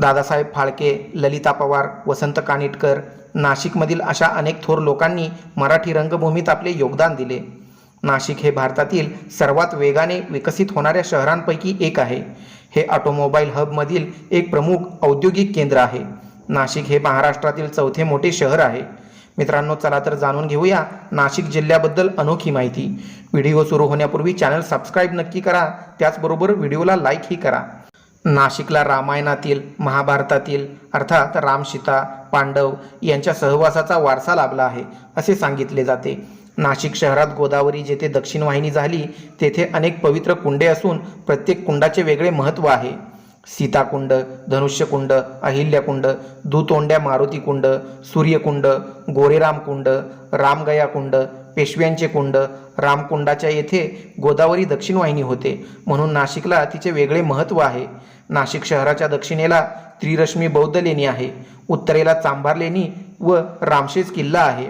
दादासाहेब फाळके ललिता पवार वसंत कानिटकर नाशिकमधील अशा अनेक थोर लोकांनी मराठी रंगभूमीत आपले योगदान दिले. नाशिक हे भारतातील सर्वात वेगाने विकसित होणाऱ्या शहरांपैकी एक आहे. हे ऑटोमोबाईल हबमधील एक प्रमुख औद्योगिक केंद्र आहे. नाशिक हे महाराष्ट्रातील चौथे मोठे शहर आहे. मित्रांनो चला तर जाणून घेऊया नाशिक जिल्ह्याबद्दल अनोखी माहिती. व्हिडिओ सुरू होण्यापूर्वी चॅनल सबस्क्राईब नक्की करा. त्याचबरोबर व्हिडिओला लाईकही करा. नाशिकला रामायणातील महाभारतातील अर्थात रामसीता पांडव यांच्या सहवासाचा वारसा लाभला आहे असे सांगितले जाते. नाशिक शहरात गोदावरी जेथे दक्षिण वाहिनी झाली तेथे अनेक पवित्र कुंडे असून प्रत्येक कुंडाचे वेगळे महत्त्व आहे. सीताकुंड धनुष्यकुंड अहिल्याकुंड दुतोंड्या मारुतीकुंड सूर्यकुंड गोरेरामकुंड रामगया कुंड पेशव्यांचे कुंड रामकुंडाच्या येथे गोदावरी दक्षिण वाहिनी होते. म्हणून नाशिकला तिचे वेगळे महत्त्व आहे. नाशिक शहराच्या दक्षिणेला त्रिरश्मी बौद्ध लेणी आहे. उत्तरेला चांभार लेणी व रामशेज किल्ला आहे.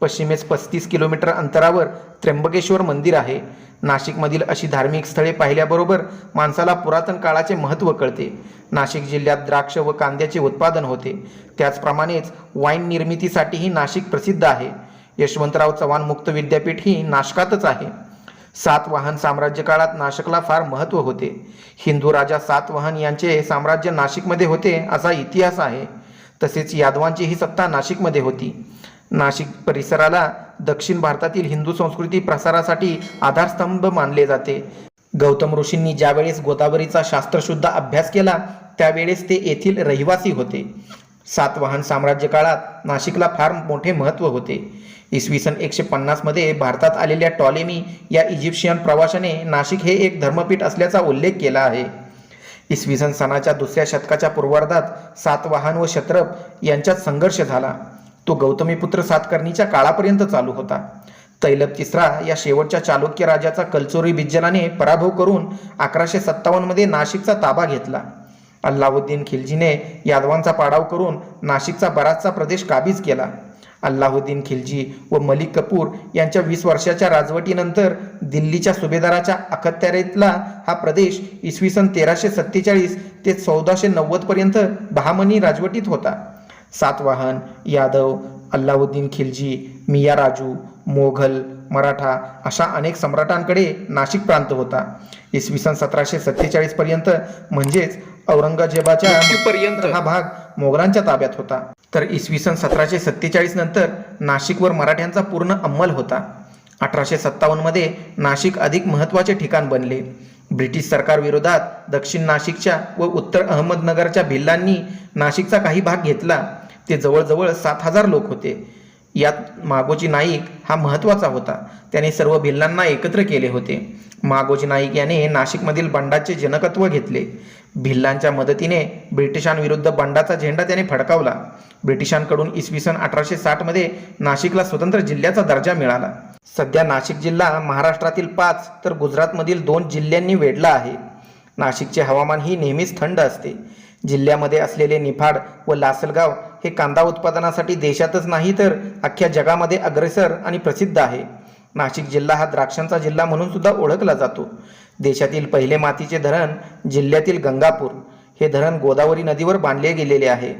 पश्चिमेस पस्तीस किलोमीटर अंतरावर त्र्यंबकेश्वर मंदिर आहे. नाशिकमधील अशी धार्मिक स्थळे पाहिल्याबरोबर माणसाला पुरातन काळाचे महत्त्व कळते. नाशिक जिल्ह्यात द्राक्ष व कांद्याचे उत्पादन होते. त्याचप्रमाणेच वाईन निर्मितीसाठीही नाशिक प्रसिद्ध आहे. यशवंतराव चव्हाण मुक्त विद्यापीठ ही नाशकातच आहे. सातवाहन साम्राज्य काळात नाशिकला फार महत्त्व होते. हिंदू राजा सातवाहन यांचे साम्राज्य नाशिकमध्ये होते असा इतिहास आहे. तसेच यादवांची ही सत्ता नाशिकमध्ये होती. नाशिक परिसराला दक्षिण भारतातील हिंदू संस्कृती प्रसारासाठी आधारस्तंभ मानले जाते. गौतम ऋषींनी ज्यावेळेस गोदावरीचा शास्त्रशुद्ध अभ्यास केला त्यावेळेस ते येथील रहिवासी होते. सातवाहन साम्राज्य काळात नाशिकला फार मोठे महत्त्व होते. इसवी सन एकशे पन्नासमध्ये भारतात आलेल्या टॉलेमी या इजिप्शियन प्रवाशाने नाशिक हे एक धर्मपीठ असल्याचा उल्लेख केला आहे. इसवी सन सणाच्या दुसऱ्या शतकाच्या पूर्वार्धात सातवाहन व शत्रप यांच्यात संघर्ष झाला. तो गौतमीपुत्र सातकर्णीच्या काळापर्यंत चालू होता. तैलब तिसरा या शेवटच्या चालुक्य राजाचा कलचोरी बिज्जलाने पराभव करून अकराशे सत्तावन्नमध्ये नाशिकचा ताबा घेतला. अल्लाउद्दीन खिलजीने यादवांचा पाडाव करून नाशिकचा बराचसा प्रदेश काबीज केला. अल्लाउद्दीन खिलजी व मलिक कपूर यांच्या वीस वर्षाच्या राजवटीनंतर दिल्लीच्या सुभेदाराच्या अखत्यारीतला हा प्रदेश इसवी सन तेराशे सत्तेचाळीस ते चौदाशे नव्वदपर्यंत बहामनी राजवटीत होता. सातवाहन यादव अल्लाउद्दीन खिलजी मिया राजू मोघल मराठा अशा अनेक सम्राटांकडे नाशिक प्रांत होता. इसवी सन सतराशे सत्तेचाळीसपर्यंत म्हणजेच औरंगजेबाच्या मृत्यूपर्यंत हा भाग मोगलांच्या ताब्यात होता. तर इसवी सन सतराशे सत्तेचाळीस नंतर नाशिकवर मराठ्यांचा पूर्ण अंमल होता. अठराशे सत्तावन्नमध्ये नाशिक अधिक महत्त्वाचे ठिकाण बनले. ब्रिटिश सरकारविरोधात दक्षिण नाशिकच्या व उत्तर अहमदनगरच्या भिल्लांनी नाशिकचा काही भाग घेतला. ते जवळजवळ सात हजार लोक होते. यात मागोजी नाईक हा महत्त्वाचा होता. त्याने सर्व भिल्लांना एकत्र केले होते. मागोजी नाईक याने नाशिकमधील बंडाचे जनकत्व घेतले. भिल्लांच्या मदतीने ब्रिटिशांविरुद्ध बंडाचा झेंडा त्याने फडकावला. ब्रिटिशांकडून इसवी सन अठराशे साठमध्ये नाशिकला स्वतंत्र जिल्ह्याचा दर्जा मिळाला. सध्या नाशिक जिल्हा महाराष्ट्रातील पाच तर गुजरातमधील दोन जिल्ह्यांनी वेढला आहे. नाशिकचे हवामान ही नेहमीच थंड असते. जिल्ह्यामध्ये असलेले निफाड व लासलगाव हे कांदा उत्पादनासाठी देशातच नाही तर अख्ख्या जगामध्ये अग्रेसर आणि प्रसिद्ध आहे. नाशिक जिल्हा हा द्राक्षांचा जिल्हा म्हणून सुद्धा ओळखला जातो. देशातील पहिले मातीचे धरण जिल्ह्यातील गंगापूर. हे धरण गोदावरी नदीवर बांधले गेलेले आहे.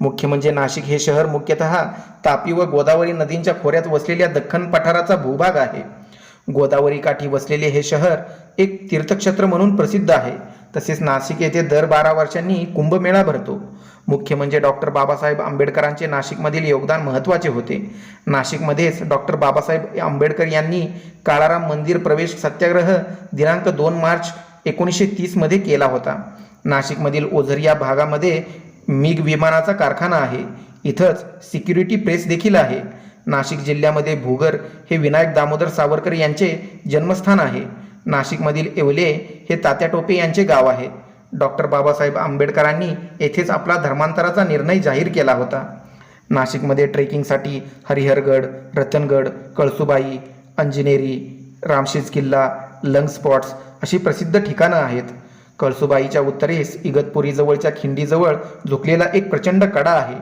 मुख्य म्हणजे नाशिक हे शहर मुख्यतः तापी व गोदावरी नदींच्या खोऱ्यात वसलेल्या दख्खन पठाराचा भूभाग आहे. गोदावरी काठी वसलेले हे शहर एक तीर्थक्षेत्र म्हणून प्रसिद्ध आहे. तसेच नाशिक येथे दर बारा वर्षांनी कुंभमेळा भरतो. मुख्य म्हणजे डॉक्टर बाबासाहेब आंबेडकरांचे नाशिकमधील योगदान महत्त्वाचे होते. नाशिकमध्येच डॉक्टर बाबासाहेब आंबेडकर यांनी काळाराम मंदिर प्रवेश सत्याग्रह दिनांक दोन मार्च एकोणीसशे तीसमध्ये केला होता. नाशिकमधील ओझर या भागामध्ये मिग विमानाचा कारखाना आहे. इथंच सिक्युरिटी प्रेस देखील आहे. नाशिक जिल्ह्यामध्ये भूगर हे विनायक दामोदर सावरकर यांचे जन्मस्थान आहे. नाशिकमधील येवले हे तात्या टोपे यांचे गाव आहे. डॉक्टर बाबासाहेब आंबेडकरांनी येथेच आपला धर्मांतराचा निर्णय जाहीर केला होता. नाशिकमध्ये ट्रेकिंगसाठी हरिहरगड रतनगड कळसुबाई अंजनेरी रामशेज किल्ला लंग स्पॉट्स अशी प्रसिद्ध ठिकाणं आहेत. कळसुबाईच्या उत्तरेस इगतपुरीजवळच्या खिंडीजवळ झुकलेला एक प्रचंड कडा आहे.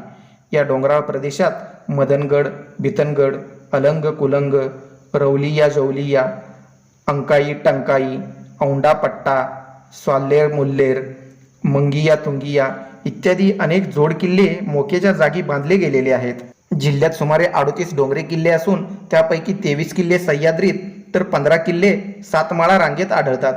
या डोंगराळ प्रदेशात मदनगड बितनगड अलंग कुलंग रौलिया जौलिया अंकाई टंकाई औंडा पट्टा स्वाल्लेर मुल्लेर मंगिया तुंगिया इत्यादी अनेक जोड किल्ले मोक्याच्या जागी बांधले गेलेले आहेत. जिल्ह्यात सुमारे अडोतीस डोंगरे किल्ले असून त्यापैकी तेवीस किल्ले सह्याद्रीत तर पंधरा किल्ले सातमाळा रांगेत आढळतात.